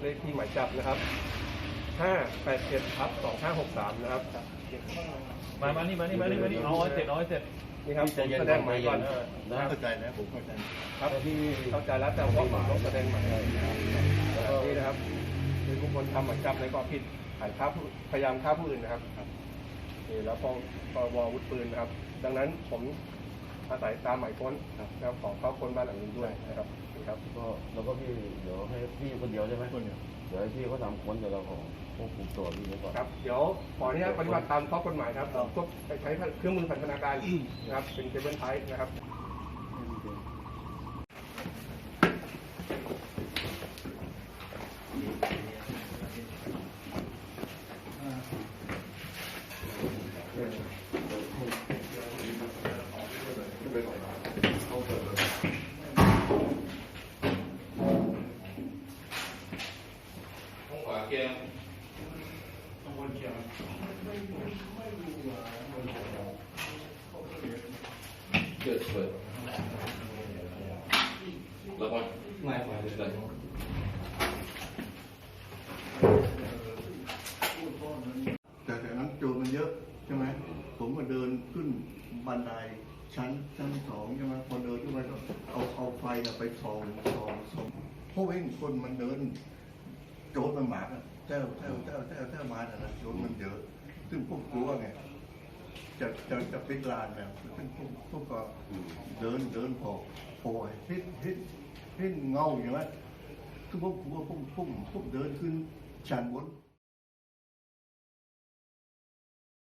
เลขที่หมายจับนะครับห้าแปดเจ็ดทับสองห้าหกสามนะครับ มา มานี่ มานี่ มานี่ มานี่เอาให้เสร็จเอาให้เสร็จ นี่ครับผมแสดงหมายก่อนนะเข้าใจนะผมเข้าใจครับที่เข้าใจแล้วแต่ว่าผมต้องแสดงหมายเลยนี่นะครับคือบุคคลทำหมายจับในความผิดฐานฆ่าผู้พยายามฆ่าผู้อื่นนะครับนี่แล้วฟ้องพรบอาวุธปืนนะครับ ดังนั้นผม อาศัยตามหมายค้นนะครับขอเข้าค้นบ้านหลังนี้ด้วยนะครับนี่ครับ ก็แล้วก็พี่เดี๋ยวให้พี่คนเดียวใช่ไหมคนเดียว เดี๋ยวให้พี่เขาทำค้นเดี๋ยวเราขอควบคุมตัวพี่ไว้ก่อน ครับเดี๋ยวขออนุญาตปฏิบัติตามข้อกฎหมายครับพวกใช้เครื่องมือพันธนาการนะครับเป็นเคเบิลไทป์นะครับเกิดเปิดแล้วก็ไม่ไม่เลย แต่แต่นั้นโจรมันเยอะใช่ไหมผม ก็เดินขึ้นบันไดชั้นชั้นสองใช่ไหมพอเดินขึ้นไปก็เอาเอาไฟน่ะไปส่องส่องส่องเพราะเห็นคนมันเดิน โจรมันหมาอะแต้วแต้วแต้วแต้วแต้วมาน่ะนะโจรมันเยอะ ซึ่งพวกกลัวไงจะจะจะปิดลานเนี่ยซึ่งพวกพวกก็เดินเดินพอพอเห็นเห็นเห็นเงาอย่างนั้นคือพวกพวพวกพวกพวกเดินขึ้นชั้นบน